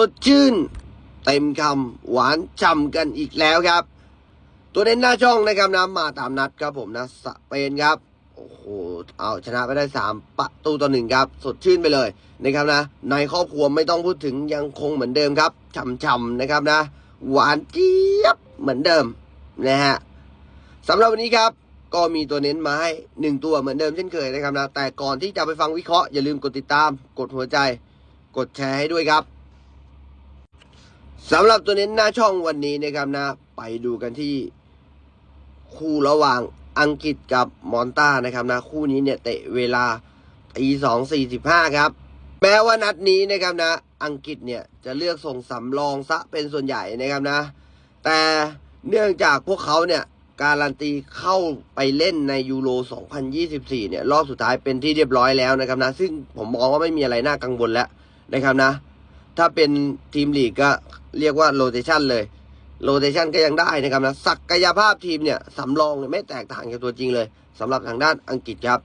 สดชื่น เต็มคำหวานฉ่ำกันอีกแล้วครับ ตัวเน้นหน้าช่องนะครับนะมาตามนัดครับผมนะสเปนครับโอ้โหเอาชนะไปได้สามประตูต่อหนึ่งครับ สดชื่นไปเลยนะครับนะ ในครอบครัวไม่ต้องพูดถึงยังคงเหมือนเดิมครับฉ่ำๆนะครับนะ หวานเจี๊ยบเหมือนเดิมนะฮะสำหรับวันนี้ครับก็มีตัวเน้นมาให้หนึ่งตัวเหมือนเดิมเช่นเคยนะครับนะแต่ก่อนที่จะไปฟังวิเคราะห์อย่าลืมกดติดตาม กดหัวใจ กดแชร์ให้ด้วยครับ สำหรับตัวเน้นหน้าช่องวันนี้นะครับนะ ไปดูกันที่คู่ระหว่างอังกฤษกับมอนตานะครับนะ คู่นี้เนี่ยเตะเวลาตีสองสี่สิบห้าครับ แม้ว่านัดนี้นะครับนะ อังกฤษเนี่ยจะเลือกส่งสำรองซะเป็นส่วนใหญ่นะครับนะ แต่เนื่องจากพวกเขาเนี่ยการันตีเข้าไปเล่นในยูโร 2024 เนี่ย รอบสุดท้ายเป็นที่เรียบร้อยแล้วนะครับนะ ซึ่งผมมองว่าไม่มีอะไรน่ากังวลแล้วนะครับนะ ถ้าเป็นทีมลีกก็เรียกว่าโรเตชันเลย โรเตชันก็ยังได้นะครับนะ ศักยภาพทีมเนี่ยสำรองไม่แตกต่างจากตัวจริงเลยสำหรับทางด้านอังกฤษครับ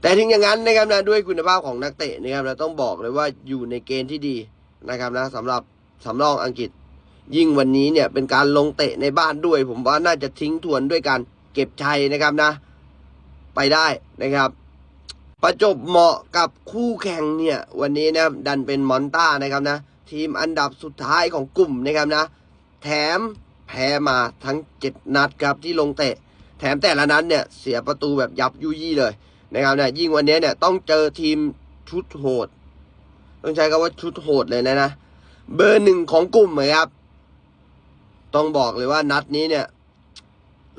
แต่ถึงอย่างนั้นนะครับนะด้วยคุณภาพของนักเตะนะครับเราต้องบอกเลยว่าอยู่ในเกณฑ์ที่ดีนะครับนะสำหรับสำรองอังกฤษ ยิ่งวันนี้เนี่ยเป็นการลงเตะในบ้านด้วย ผมว่าน่าจะทิ้งทวนด้วยการเก็บชัยนะครับนะ ไปได้นะครับ ประจบเหมาะกับคู่แข่งเนี่ย วันนี้นะครับดันเป็นมอนต้านะครับนะ ทีมอันดับสุดท้ายของกลุ่มนะครับนะ แถมแพ้มาทั้ง 7 นัดครับที่ลงเตะ แถมแต่ละนัดเนี่ย เสียประตูแบบยับยุยี่เลยนะครับเนี่ยยิ่งวันนี้เนี่ยต้องเจอทีมชุดโหด ต้องใช้คำว่าชุดโหดเลยนะนะ เบอร์หนึ่งของกลุ่มเลยครับ ต้องบอกเลยว่านัดนี้เนี่ย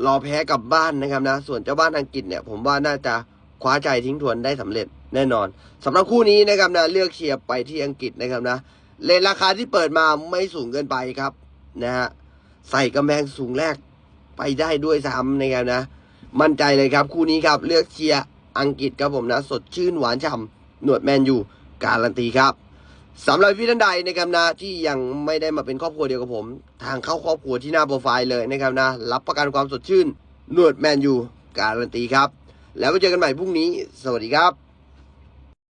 รอแพ้กลับบ้านนะครับนะ ส่วนเจ้าบ้านอังกฤษเนี่ย ผมว่าน่าจะ คว้าใจทิ้งทวนได้สำเร็จแน่นอนสำหรับคู่นี้นะครับนะเลือกเชียร์ไปที่อังกฤษนะครับนะเลนราคาที่เปิดมาไม่สูงเกินไปครับนะฮะใส่กำแพงสูงแรกไปได้ด้วยซ้ำนะครับนะ มั่นใจเลยครับคู่นี้ครับเลือกเชียร์อังกฤษครับผมนะ สดชื่นหวานฉ่ำหนวดแมนยูการันตีครับสำหรับพี่ท่านใดนะครับนะที่ยังไม่ได้มาเป็นครอบครัวเดียวกับผม ทางเข้าครอบครัวที่หน้าโปรไฟล์เลยนะครับนะ รับประกันความสดชื่น หนวดแมนยูการันตีครับ แล้วไปเจอกันใหม่พรุ่งนี้ สวัสดีครับ